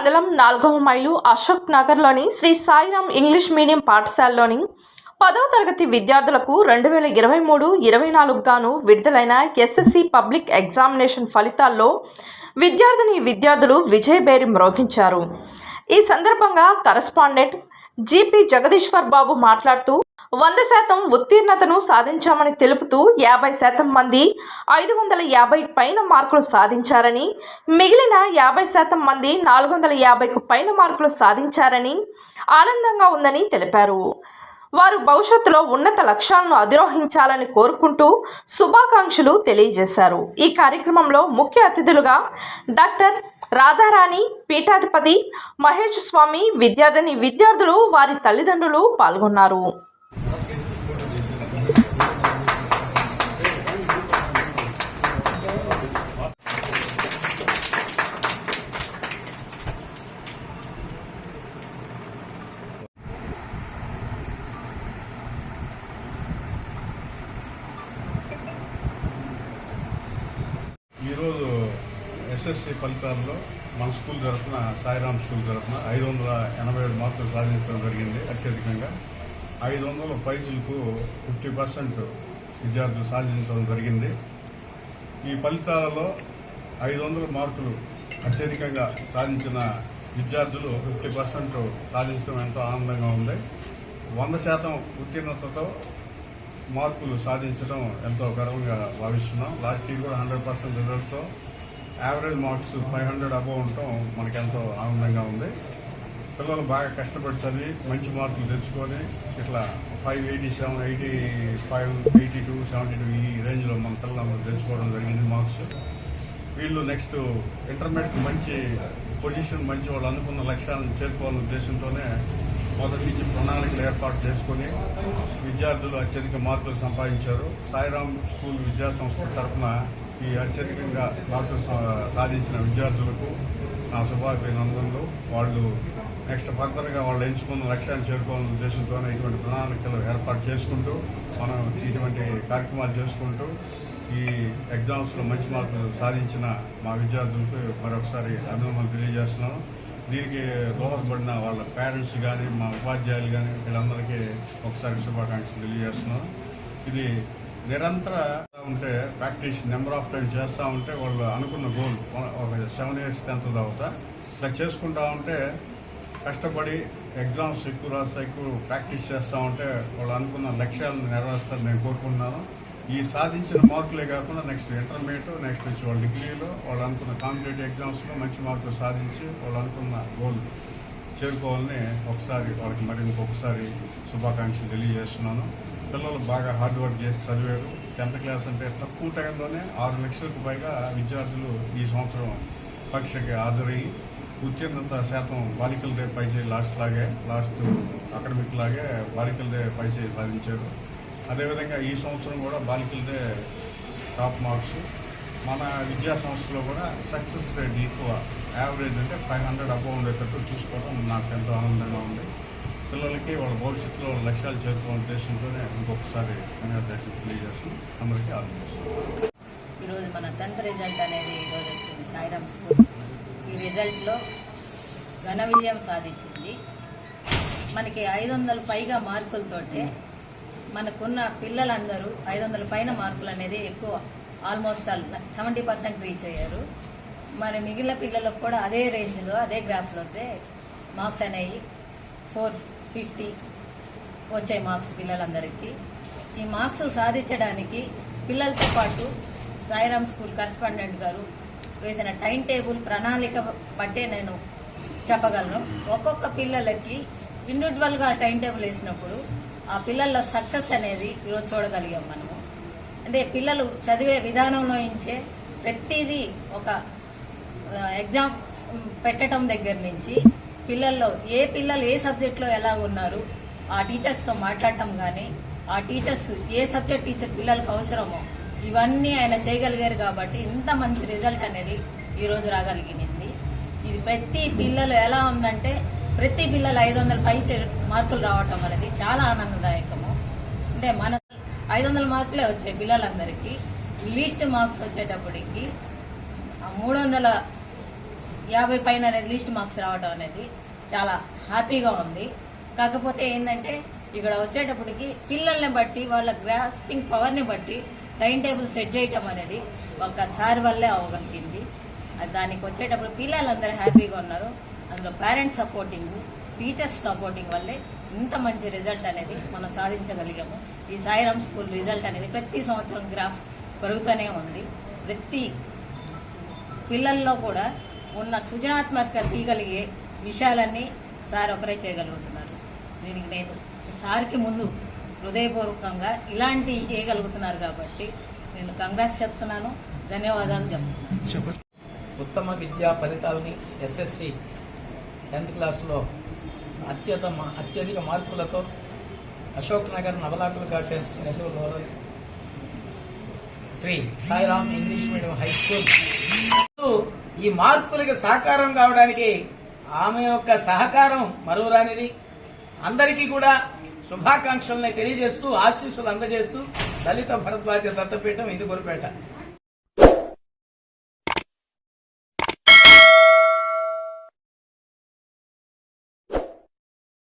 మండలం నాలుగవ మైలు అశోక్ నగర్లోని శ్రీ సాయిరాం ఇంగ్లీష్ మీడియం పాఠశాలలోని పదవ తరగతి విద్యార్థులకు రెండు వేల ఇరవై మూడు ఇరవై నాలుగు గాను విడుదలైన ఎస్ఎస్సి పబ్లిక్ ఎగ్జామినేషన్ ఫలితాల్లో విద్యార్థిని విద్యార్థులు విజయబేరి మ్రోగించారు. ఈ సందర్భంగా కరస్పాండెంట్ జీపీ జగదీశ్వర్ బాబు మాట్లాడుతూ వంద శాతం ఉత్తీర్ణతను సాధించామని తెలుపుతూ యాభై శాతం మంది ఐదు వందల యాభై పైన మార్కులు సాధించారని మిగిలిన యాభై శాతం మంది నాలుగు వందల యాభైకు పైన మార్కులు సాధించారని ఆనందంగా ఉందని తెలిపారు. వారు భవిష్యత్తులో ఉన్నత లక్ష్యాలను అధిరోహించాలని కోరుకుంటూ శుభాకాంక్షలు తెలియజేశారు. ఈ కార్యక్రమంలో ముఖ్య అతిథులుగా డాక్టర్ రాధారాణి పీఠాధిపతి మహేష్ స్వామి విద్యార్థిని విద్యార్థులు వారి తల్లిదండ్రులు పాల్గొన్నారు. ఈరోజు ఎస్ఎస్సి ఫలితాల్లో మన స్కూల్ తరఫున సాయిరామ్ స్కూల్ తరఫున ఐదు వందల ఎనభై ఏడు మార్కులు సాధించడం జరిగింది అత్యధికంగా. ఐదు వందల పైచులకు ఫిఫ్టీ పర్సెంట్ విద్యార్థులు సాధించడం జరిగింది. ఈ ఫలితాలలో ఐదు వందల మార్కులు అత్యధికంగా సాధించిన విద్యార్థులు ఫిఫ్టీ పర్సెంట్ సాధించడం ఎంతో ఆనందంగా ఉంది. వంద శాతం ఉత్తీర్ణతతో మార్కులు సాధించడం ఎంతో గర్వంగా భావిస్తున్నాం. లాస్ట్ ఇయర్ కూడా hundred percent రిజల్ట్తో average marks five hundred above ఉండటం మనకెంతో ఆనందంగా ఉంది. పిల్లలు బాగా కష్టపడి చదివి మంచి మార్కులు తెచ్చుకొని ఇట్లా five eighty seven eighty five eighty two seventy two ఈ రేంజ్లో మన పిల్లలందరూ తెచ్చుకోవడం జరిగింది మార్క్స్. వీళ్ళు నెక్స్ట్ ఇంటర్మీడియట్ మంచి పొజిషన్ మంచి వాళ్ళు అనుకున్న లక్ష్యాలను చేరుకోవాలనే ఉద్దేశంతోనే మొదటి నుంచి ప్రణాళికలు ఏర్పాటు చేసుకుని విద్యార్థులు అత్యధిక మార్కులు సంపాదించారు. సాయిరామ్ స్కూల్ విద్యా సంస్థ తరఫున ఈ అత్యధికంగా మార్కులు సాధించిన విద్యార్థులకు నా శుభాభినందనలు. వాళ్ళు నెక్స్ట్ ఫర్దర్గా వాళ్ళు ఎంచుకున్న లక్ష్యాన్ని చేరుకోవాలనే ఉద్దేశంతోనే ఇటువంటి ప్రణాళికలు ఏర్పాటు చేసుకుంటూ మనం ఇటువంటి కార్యక్రమాలు చేసుకుంటూ ఈ ఎగ్జామ్స్లో మంచి మార్కులు సాధించిన మా విద్యార్థులకు మరొకసారి అభినందనలు తెలియజేస్తున్నాం. దీనికి దోహదపడిన వాళ్ళ పేరెంట్స్ కానీ మా ఉపాధ్యాయులు కానీ వీళ్ళందరికీ ఒకసారి శుభాకాంక్షలు తెలియజేస్తున్నాం. ఇది నిరంతర ఉంటే ప్రాక్టీస్ నెంబర్ ఆఫ్ టైం చేస్తూ ఉంటే వాళ్ళు అనుకున్న గోల్ ఒక సెవెన్ ఇయర్స్ టెన్త్ తర్వాత ఇట్లా చేసుకుంటా ఉంటే కష్టపడి ఎగ్జామ్స్ ఎక్కువ రాస్తా ఎక్కువ ప్రాక్టీస్ చేస్తూ ఉంటే వాళ్ళు అనుకున్న లక్ష్యాలను నెరవేరుస్తారని నేను కోరుకుంటున్నాను. ఈ సాధించిన మార్కులే కాకుండా నెక్స్ట్ ఇంటర్మీడియట్ నెక్స్ట్ వచ్చి వాళ్ళ డిగ్రీలో వాళ్ళు అనుకున్న కాంపిటేటివ్ ఎగ్జామ్స్లో మంచి మార్కులు సాధించి వాళ్ళు అనుకున్న గోల్ చేరుకోవాలని ఒకసారి వాళ్ళకి మరి ఇంకొకసారి శుభాకాంక్షలు తెలియజేస్తున్నాను. పిల్లలు బాగా హార్డ్ వర్క్ చేసి చదివారు. టెన్త్ క్లాస్ అంటే తక్కువ టైంలోనే ఆరు లక్షలకు పైగా విద్యార్థులు ఈ సంవత్సరం పరీక్షకి హాజరయ్యి ఉత్తీర్ణత శాతం బాలికలదే పైచే లాస్ట్ లాగే లాస్ట్ అకాడమిక్ లాగే బాలికలదే పైచే సాధించారు. అదేవిధంగా ఈ సంవత్సరం కూడా బాలికలదే టాప్ మార్క్స్ మన విద్యా సంస్థలో కూడా సక్సెస్ రేట్ ఎక్కువ. యావరేజ్ అంటే ఫైవ్ హండ్రెడ్ అబౌవ్ ఉండేటట్టు చూసుకోవడం నాకు ఎంతో ఆనందంగా ఉంది. పిల్లలకి వాళ్ళ భవిష్యత్తులో లక్ష్యాలు చేరుకునే ఉద్దేశంతోనే ఇంకొకసారి కంగ్రాచులేషన్ తెలియజేస్తున్నాం. అందరికీ ఆలోచిస్తున్నాం ఈరోజు మన టెన్త్ రిజల్ట్ అనేది ఈరోజు వచ్చింది. సాయిరామ్ స్కూల్. ఈ రిజల్ట్లో ఘన విజయం సాధించింది. మనకి ఐదు వందల పైగా మార్కులతోటే మనకున్న పిల్లలందరూ ఐదు వందల పైన మార్కులు అనేది ఎక్కువ almost all seventy percent reach అయ్యారు. మరి మిగిలిన పిల్లలకు కూడా అదే రేంజ్లో అదే గ్రాఫ్లోతే మార్క్స్ అనేవి ఫోర్ ఫిఫ్టీ వచ్చాయి మార్క్స్ పిల్లలందరికీ. ఈ మార్క్స్ సాధించడానికి పిల్లలతో పాటు సాయిరామ్ స్కూల్ కరస్పాండెంట్ గారు వేసిన టైం టేబుల్ ప్రణాళిక బట్టే నేను చెప్పగలను. ఒక్కొక్క పిల్లలకి ఇండివిజువల్గా టైం టేబుల్ వేసినప్పుడు ఆ పిల్లల్లో సక్సెస్ అనేది ఈరోజు చూడగలిగాం మనము. అంటే పిల్లలు చదివే విధానంలో నుంచే ప్రతిదీ ఒక ఎగ్జామ్ పెట్టడం దగ్గర నుంచి పిల్లల్లో ఏ పిల్లలు ఏ సబ్జెక్ట్లో ఎలా ఉన్నారు ఆ టీచర్స్తో మాట్లాడటం కానీ ఆ టీచర్స్ ఏ సబ్జెక్ట్ టీచర్ పిల్లలకు అవసరమో ఇవన్నీ ఆయన చేయగలిగారు కాబట్టి ఇంత మంచి రిజల్ట్ అనేది ఈరోజు రాగలిగింది. ఇది ప్రతి పిల్లలు ఎలా ఉందంటే ప్రతి పిల్లలు ఐదు వందల పై చే- మార్కులు రావటం అనేది చాలా ఆనందదాయకము. అంటే మన ఐదు వందల మార్కులే వచ్చాయి పిల్లలందరికీ. లీస్ట్ మార్క్స్ వచ్చేటప్పటికి ఆ మూడు వందల యాభై పైన అనేది లీస్ట్ మార్క్స్ రావడం అనేది చాలా హ్యాపీగా ఉంది. కాకపోతే ఏంటంటే ఇక్కడ వచ్చేటప్పటికి పిల్లల్ని బట్టి వాళ్ళ గ్రాస్పింగ్ పవర్ని బట్టి టైం టేబుల్ సెట్ చేయటం అనేది ఒక సార్ వల్లే అవగలిగింది దానికి వచ్చేటప్పుడు పిల్లలందరూ హ్యాపీగా ఉన్నారు. అందులో పేరెంట్స్ సపోర్టింగ్ టీచర్స్ సపోర్టింగ్ వల్లే ఇంత మంచి రిజల్ట్ అనేది మనం సాధించగలిగాము. ఈ సాయిరామ్ స్కూల్ రిజల్ట్ అనేది ప్రతి సంవత్సరం గ్రాఫ్ పెరుగుతూనే ఉంది. ప్రతి పిల్లల్లో కూడా ఉన్న సృజనాత్మక తీయగలిగే విషయాలన్నీ సార్ ఒకరే చేయగలుగుతున్నారు. దీనికి నేను సార్కి ముందు హృదయపూర్వకంగా ఇలాంటివి చేయగలుగుతున్నారు కాబట్టి నేను కంగ్రాట్స్ చెప్తున్నాను. ధన్యవాదాలు చెప్తున్నాను. ఉత్తమ విద్యా ఫలితాలని ఎస్ఎస్సి టెన్త్ క్లాస్లో అత్యత అత్యధిక మార్కులతో Ashok Nagar Navalakula gardens Nellore Sri Sairam English medium high school. ఈ మార్పులకు సహకారం కావడానికి ఆమె యొక్క సహకారం మరువురానిది అందరికీ కూడా శుభాకాంక్షల్ని తెలియజేస్తూ ఆశీస్సులు అందజేస్తూ దళిత భరద్వాజ దత్తపీఠం ఇందుకొరపేట.